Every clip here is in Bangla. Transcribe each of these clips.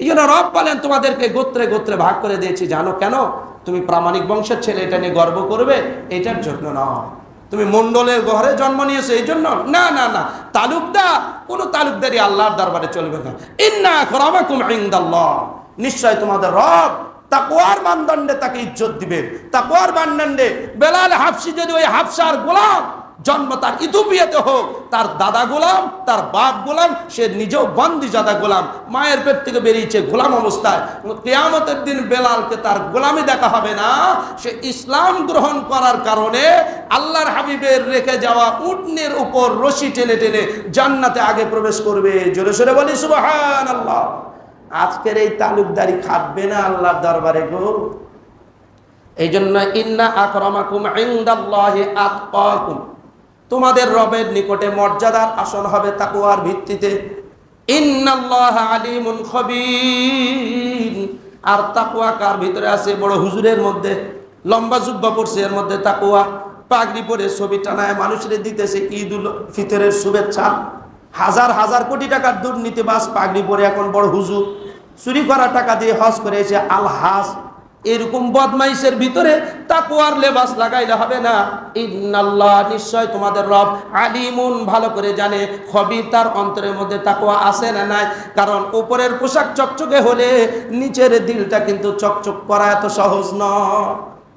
এই জন্য রব বলেন, তোমাদেরকে গোত্রে গোত্রে ভাগ করে দিয়েছি। জানো কেন? তুমি প্রামাণিক বংশের ছেলে, এটা নিয়ে গর্ব করবে, এটার জন্য নয়। তুমি মন্ডলের ঘরে জন্ম নিয়েছো, এই জন্য না না না, তালুকদার, কোনো তালুকদারি আল্লাহর দরবারে চলবে না। ইন্না আকরামাকুম ইনদাল্লাহ। নিশ্চয় তোমাদের রব তাকওয়ার মানদণ্ডে তাকে ইজ্জত দিবে তাকওয়ার মানদণ্ডে বেলাল হাফসি যদি ওই হাফসার গোলাম জন্ম তার ইথোপিয়াতে হোক, তার দাদা গোলাম, তার বাপ গোলাম, সে নিজেও বন্দি জাদা গোলাম। মায়ের পেট থেকে বেরিয়েছে গোলাম অবস্থায়। কেয়ামতের দিন বেলালকে তার গোলামি দেখা হবে না। সে ইসলাম গ্রহণ করার কারণে আল্লাহর হাবিবের রেখে যাওয়া উটনের উপর রশি টেনে টেনে জান্নাতে আগে প্রবেশ করবে। জোরে সোরে বলি সুবাহান আল্লাহ আজকের এই তালুকদারি খাটবে না আল্লাহর দরবারে গো। এই জন্য ইন্না আকরামাকুম ইনদাল্লাহি আতকাকুম। তোমাদের রবের নিকটে মর্যাদার আসন হবে তাকুয়ার ভিত্তিতে। আর তাকুয়া কার ভিতরে আছে? বড় হুজুরের মধ্যে, লম্বা জুব্বা পড়ছে, এর মধ্যে তাকুয়া পাগড়ি পরে ছবি টানায় মানুষের দিতেছে ঈদ উল ফিতরের শুভেচ্ছা। হাজার হাজার কোটি টাকার দুর্নীতিবাস পাগড়ি পরে এখন বড় হুজুর। চুরি করা টাকা দিয়ে হজ করে এসে আল হাস এরকম বদমাইশের ভিতরে তাকুয়ার লেবাস লাগাইলে হবে না। ইন্নাল্লাহ, নিশ্চয় তোমাদের রব আলিমুন ভালো করে জানে খবির তার অন্তরের মধ্যে তাকুয়া আছে না নাই। কারণ উপরের পোশাক চকচকে হলে নিচের দিলটা কিন্তু চকচক করা এত সহজ নয়।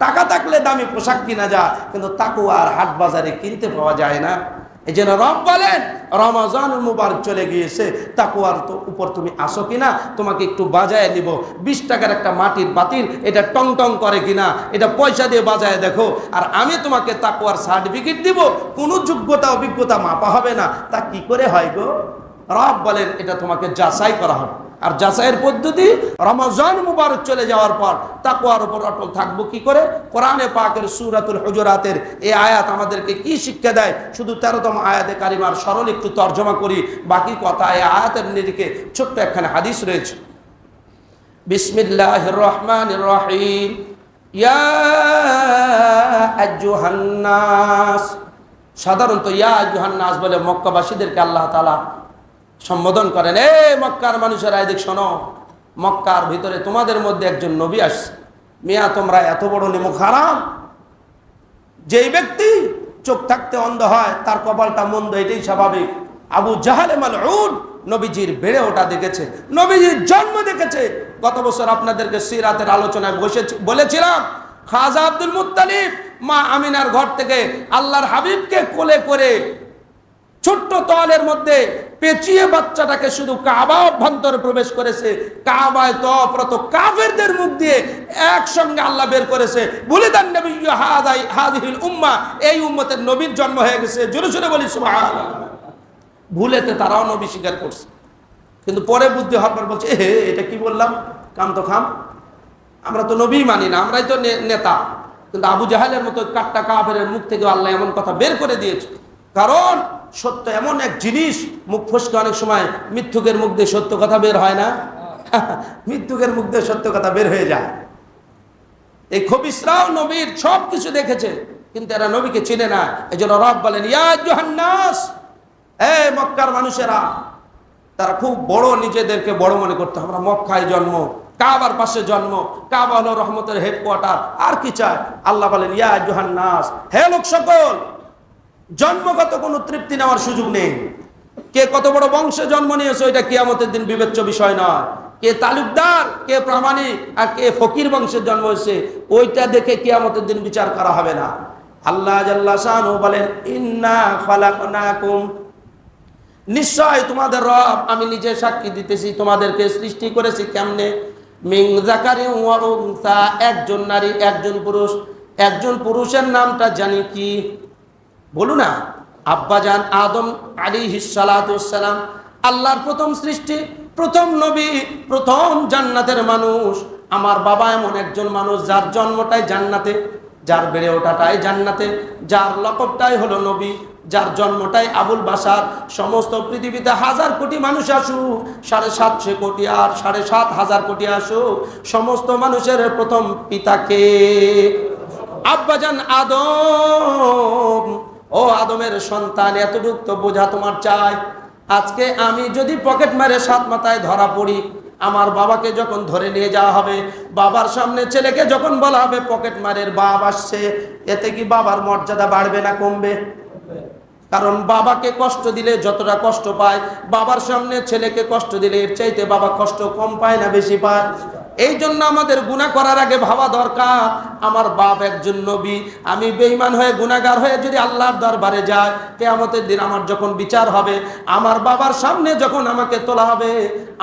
টাকা থাকলে দামি পোশাক কিনা যায়, কিন্তু তাকুয়ার হাট বাজারে কিনতে পাওয়া যায় না। এই জন্য রব বলেন রমাজান মুবারক চলে গিয়েছে তাকুয়ার তো উপর তুমি আসো কিনা? তোমাকে একটু বাজায় নিব। বিশ টাকার একটা মাটির বাতিল, এটা টং টং করে কিনা? এটা পয়সা দিয়ে বাজায় দেখো। আর আমি তোমাকে তাকুয়ার সার্টিফিকেট দিব, কোনো যোগ্যতা, অভিজ্ঞতা মাপা হবে না। তা কি করে হয় গো? রব বলেন, এটা তোমাকে যাচাই করা হবে। আর যাচাইয়ের পদ্ধতি রমজান মুবারক চলে যাওয়ার পর তাকুয়ার উপর অটল থাকব কি করে? কোরআনে পাকের সুরাতুল হুজুরাতের এই আয়াত আমাদেরকে কি শিক্ষা দেয়? শুধু তেরোতম আয়াতে কারিমার সরল একটু তর্জমা করি, বাকি কথা এই আয়াতের নিরিখে ছোট্ট একখানে হাদিস রয়েছে। বিসমিল্লাহ রহমান রহিম। সাধারণত ইয়া আজ্জুহান্নাস বলে মক্কাবাসীদেরকে আল্লাহ তালা সম্বোধন করেন, এ মক্কার মানুষেরা, এদিক শোনো, মক্কার ভিতরে তোমাদের মধ্যে একজন নবী আসছে। মিয়া, তোমরা এত বড় নিমুখ হারাম। যেই ব্যক্তি চোখ থাকতে অন্ধ হয়, তার কপালটা মন্দ, এটাই স্বাভাবিক। আবু জাহালে মালউন নবীজির বেড়ে ওঠা দেখেছে, নবীজির জন্ম দেখেছে। গত বছর আপনাদেরকে সিরাতের আলোচনায় বসে বলেছিলাম, খাজা আব্দুল মুত্তালিব মা আমিনার ঘর থেকে আল্লাহর হাবিবকে কোলে করে ছোট্ট তলের মধ্যে পেঁচিয়ে বাচ্চাটাকে শুধু কাবা অভ্যন্তরে প্রবেশ করেছে। কাবায় তপ্রত কাফেরদের মুখ দিয়ে একসঙ্গে আল্লাহ বের করেছে। বলে দেন নবী হাদাই, হাদিহিল উম্মা। এই উম্মতের নবীর জন্ম হয়ে গেছে। জোরে জোরে বলি, সুবহানাল্লাহ। ভুলেতে তারাও নবী স্বীকার করছে। কিন্তু পরে বুদ্ধি হওয়ার পর বলছে হে, এটা কি বললাম? কাম তো খাম। আমরা তো নবী মানি না, আমরাই তো নেতা। কিন্তু আবু জাহালের মতো কাট্টা কাফের মুখ থেকে আল্লাহ এমন কথা বের করে দিয়েছে। কারণ সত্য এমন এক জিনিস, মুখ ফসকে অনেক সময় মৃত্যুকের মুখ দিয়ে সত্য কথা বের হয় না। মৃত্যুকের মুখ দিয়ে সত্য কথা বের হয়ে যায়। এই খবিসরাও নবীর সব কিছু দেখেছে, কিন্তু এরা নবীকে চিনে না। এই জন্য রব বলেন, ইয়া জোহান্নাস এ মক্কার মানুষেরা, তারা খুব বড় নিজেদেরকে বড় মনে করতে আমরা মক্কায় জন্ম, কাবার পাশে জন্ম, কাবা হলো রহমতের হেডকোয়ার্টার আর কি চায় আল্লাহ বলেন, ইয়া জোহান্নাস হে লোক সকল জন্মগত কোনো তৃপ্তি নেওয়ার সুযোগ নেই। কে কত বড় বংশে জন্ম নিয়েছে, ওইটা কিয়ামতের দিন বিবেচ্য বিষয় নয়। কে তালুকদার, কে প্রামাণিক, আর কে ফকির বংশের জন্ম হয়েছে, ওইটা দেখে কিয়ামতের দিন বিচার করা হবে না। আল্লাহ বলেন নিশ্চয় তোমাদের রব, আমি নিজে সাক্ষী দিতেছি, তোমাদেরকে সৃষ্টি করেছি কেমনে? একজন নারী, একজন পুরুষ। একজন পুরুষের নামটা জানি কি? বলু না আব্বাজান আদম আলী হিসালাম আল্লাহর প্রথম সৃষ্টি, প্রথম নবী, প্রথম জান্নাতের মানুষ। আমার বাবা এমন একজন মানুষ যার জন্মটাই জান্নাতে, যার বেড়ে ওঠাটাই জান্নাতে, যার লকবটাই হলো নবী, যার জন্মটাই আবুল বাসার সমস্ত পৃথিবীতে হাজার কোটি মানুষ আসুক, সাড়ে সাতশো কোটি আর সাড়ে সাত হাজার কোটি আসুক, সমস্ত মানুষের প্রথম পিতাকে। আব্বাজান আদম ও আদমের সন্তান, এতটুক তো বোঝা তোমার চাই। আজকে আমি যদি পকেট মারে সাত মাথায় ধরা পড়ি, আমার বাবাকে যখন ধরে নিয়ে যাওয়া হবে, বাবার সামনে ছেলেকে যখন বলা হবে, পকেট মারের বাপ আসছে, এতে কি বাবার মর্যাদা বাড়বে না কমবে? কারণ বাবাকে কষ্ট দিলে যতটা কষ্ট পায়, বাবার সামনে ছেলেকে কষ্ট দিলে এর চাইতে বাবা কষ্ট কম পায় না বেশি পায়? এই জন্য আমাদের গুণা করার আগে ভাবা দরকার, আমার বাপ একজন নবী, আমি বেইমান হয়ে গুণাগার হয়ে যদি আল্লাহর দরবারে যায় কেয়ামতের দিন আমার যখন বিচার হবে, আমার বাবার সামনে যখন আমাকে তোলা হবে,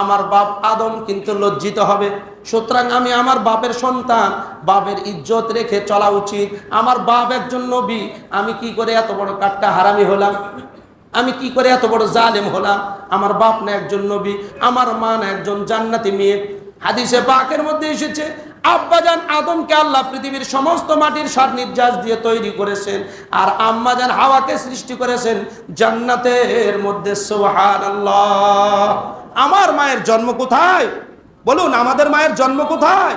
আমার বাপ আদম কিন্তু লজ্জিত হবে। সুতরাং আমি আমার বাপের সন্তান, বাপের ইজ্জত রেখে চলা উচিত। আমার বাপ একজন নবী, আমি কি করে এত বড় কাটটা হারামি হলাম? আমি কি করে এত বড় জালেম হলাম? আমার বাপ না একজন নবী, আমার মা না একজন জান্নাতি মেয়ে। হাদিসে পাকের মধ্যে এসেছে, আব্বাজান আদমকে আল্লাহ পৃথিবীর সমস্ত মাটির সার নির্যাস দিয়ে তৈরি করেছেন, আর আম্মাজান হাওয়াকে সৃষ্টি করেছেন জান্নাতের মধ্যে সোহান আমার মায়ের জন্ম কোথায়? বলুন, আমাদের মায়ের জন্ম কোথায়?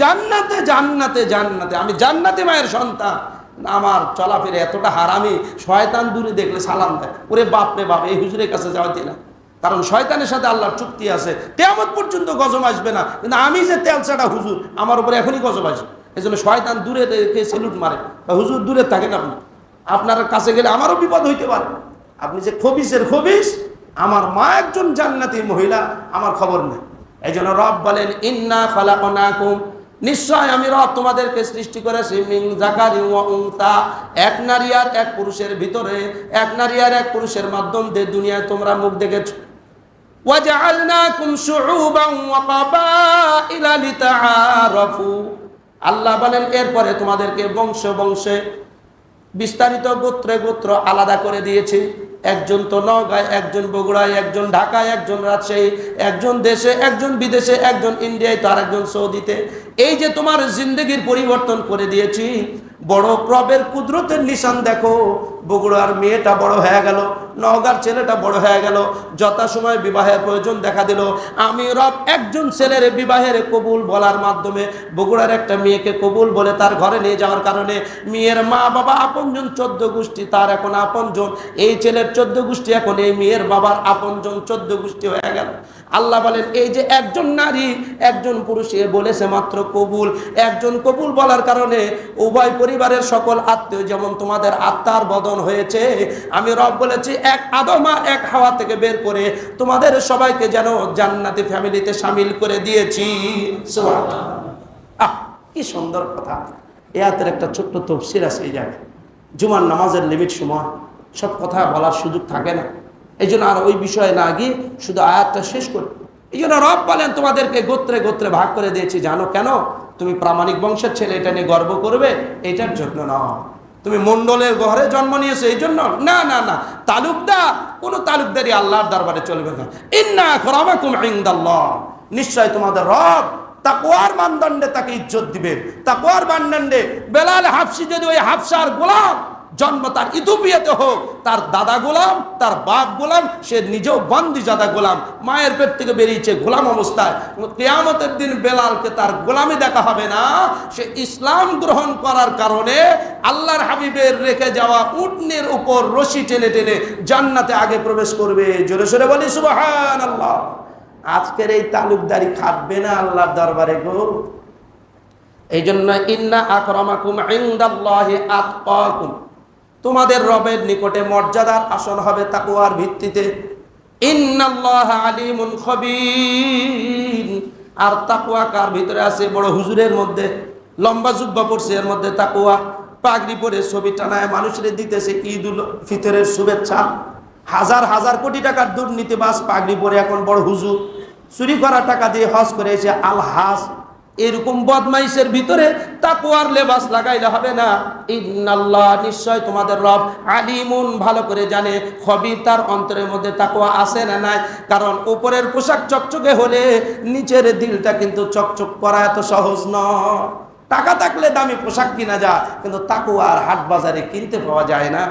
জান্নাতে জান্নাতে জান্নাতে। আমি জান্নাতে মায়ের সন্তান। আমার চলাফেরা এতটা হারামি, শয়তান দূরে দেখলে সালাম দেয়। ওরে বাপ রে বাপ, এই হুজুরের কাছে যাওয়া না কারণ শয়তানের সাথে আল্লাহর চুক্তি আছে। তেমন পর্যন্ত গজম আসবে না। কিন্তু আমি যে তেলচাটা হুজুর, আমার উপরে এখনই গজম আসবে। এই জন্য শয়তান দূরে রেখে সেলুট মারে। বা হুজুর, দূরে থাকেন আপনি। আপনার কাছে গেলে আমারও বিপদ হইতে পারে। আপনি যে খবিসের খবিস, আমার মা একজন জান্নাতি মহিলা, আমার খবর নেই। এই জন্য রব বলেন, ইন্না খালাকুম নিশ্চয় আমি রব তোমাদেরকে সৃষ্টি করেছি মিং জাকারি উনতা এক নারী আর এক পুরুষের ভিতরে, এক নারী আর এক পুরুষের মাধ্যম দিয়ে দুনিয়ায় তোমরা মুখ দেখেছ। وجعلناكم شعوبا وقبائل لتعارفوا আল্লাহ বলেন এরপরে তোমাদেরকে বংশ বংশে বিস্তারিত গোত্রে গোত্র আলাদা করে দিয়েছি একজন তো নগায় একজন বগুড়ায় একজন ঢাকায় একজন রাজশাহী একজন দেশে একজন বিদেশে একজন ইন্ডিয়ায় তো আর একজন সৌদিতে এই যে তোমার জিন্দগির পরিবর্তন করে দিয়েছি বড় প্রবের কুদরতের নিশান দেখো। বগুড়ার মেয়েটা বড় হয়ে গেল, নওগাঁর ছেলেটা বড় হয়ে গেল, যথা সময় বিবাহের প্রয়োজন দেখা দিল। আমি রব একজন ছেলের বিবাহের কবুল বলার মাধ্যমে বগুড়ার একটা মেয়েকে কবুল বলে তার ঘরে নিয়ে যাওয়ার কারণে মেয়ের মা বাবা আপনজন, চোদ্দ গোষ্ঠী তার এখন আপনজন। এই ছেলের চোদ্দ গোষ্ঠী এখন এই মেয়ের বাবার আপনজন, চোদ্দ গোষ্ঠী হয়ে গেল। আল্লাহ বলেন, এই যে একজন নারী, একজন পুরুষ, এ বলেছে মাত্র কবুল। একজন কবুল বলার কারণে উভয় পরিবারের সকল আত্মীয়, যেমন তোমাদের আত্মার বদন হয়েছে, আমি রব বলেছি, এক আদমা, এক হাওয়া থেকে বের করে তোমাদের সবাইকে যেন জান্নাতি ফ্যামিলিতে সামিল করে দিয়েছি। আহ, কি সুন্দর কথা। এ হাতের একটা ছোট্ট তফসির আছে এই জায়গায়। জুমার নামাজের লিমিট সময় সব কথা বলার সুযোগ থাকে না। এই জন্য আর ওই বিষয়ে না গিয়ে শুধু আয়াতটা শেষ করি। এই জন্য রব বলেন, তোমাদেরকে গোত্রে গোত্রে ভাগ করে দিয়েছি। জানো কেন? তুমি প্রামাণিক বংশের ছেলে, এটা নিয়ে গর্ব করবে, এটার জন্য না। তুমি মন্ডলের ঘরে জন্ম নিয়েছো, এই জন্য না না না তালুকদার, কোনো তালুকদারি আল্লাহর দরবারে চলবে না। ইন্না খরামাকুম ইনদাল্লাহ। নিশ্চয় তোমাদের রব তাকওয়ার মানদণ্ডে তাকে ইজ্জত দিবেন। তাকওয়ার মানদণ্ডে বেলাল হাফসি যদি ওই হাফসার গোলাম জন্ম তার ইথোপিয়াতে হোক, তার দাদা গোলাম, তার বাপ গোলাম, সে নিজেও বন্দি জাদা গোলাম। মায়ের পেট থেকে বেরিয়েছে গোলাম অবস্থায়। কেয়ামতের দিন বেলালকে তার গোলামি দেখা হবে না। সে ইসলাম গ্রহণ করার কারণে আল্লাহর হাবিবের রেখে যাওয়া উটনের উপর রশি টেনে টেনে জান্নাতে আগে প্রবেশ করবে। জোরে সোরে বলি সুবাহান আল্লাহ আজকের এই তালুকদারি খাটবে না আল্লাহর দরবারে গো। এই জন্য ইন্না আকরামাকুম ইনদাল্লাহি আতকাকুম। তোমাদের রবের নিকটে মর্যাদার আসন হবে তাকুয়ার ভিত্তিতে। আর তাকুয়া কার ভিতরে আছে? বড় হুজুরের মধ্যে, লম্বা জুব্বা পড়ছে, এর মধ্যে তাকুয়া পাগড়ি পরে ছবি টানায় মানুষের দিতেছে ঈদ উল ফিতরের শুভেচ্ছা। হাজার হাজার কোটি টাকার দুর্নীতিবাস পাগড়ি পরে এখন বড় হুজুর। চুরি করা টাকা দিয়ে হজ করে এসে আল হাস এরকম বদমাইশের ভিতরে তাকুয়ার লেবাস লাগাইলে হবে না। ইন্নাল্লাহ, নিশ্চয় তোমাদের রব আলিমুন ভালো করে জানে খবির তার অন্তরের মধ্যে তাকুয়া আছে না নাই। কারণ উপরের পোশাক চকচকে হলে নিচের দিলটা কিন্তু চকচক করা এত সহজ নয়। টাকা থাকলে দামি পোশাক কিনা যায়, কিন্তু তাকুয়ার হাট বাজারে কিনতে পাওয়া যায় না।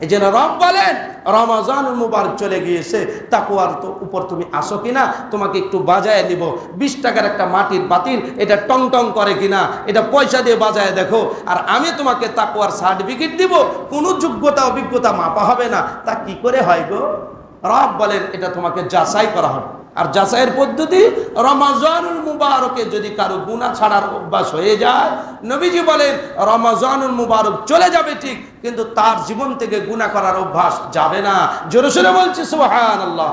এই জন্য রব বলেন রমাজান মুবারক চলে গিয়েছে তাকুয়ার তো উপর তুমি আসো কিনা? তোমাকে একটু বাজায় নিব। বিশ টাকার একটা মাটির বাতিল, এটা টং টং করে কিনা? এটা পয়সা দিয়ে বাজায় দেখো। আর আমি তোমাকে তাকুয়ার সার্টিফিকেট দিব, কোনো যোগ্যতা, অভিজ্ঞতা মাপা হবে না। তা কি করে হয় গো? রব বলেন, এটা তোমাকে যাচাই করা হবে। আর যাচাইয়ের পদ্ধতি রমাজানুল মুবারকে যদি কারও গুণা ছাড়ার অভ্যাস হয়ে যায়, নবীজি বলেন, রমাজানুল মুবারক চলে যাবে ঠিক, কিন্তু তার জীবন থেকে গুণা করার অভ্যাস যাবে না। জোরে সোরে বলছি সুবহান আল্লাহ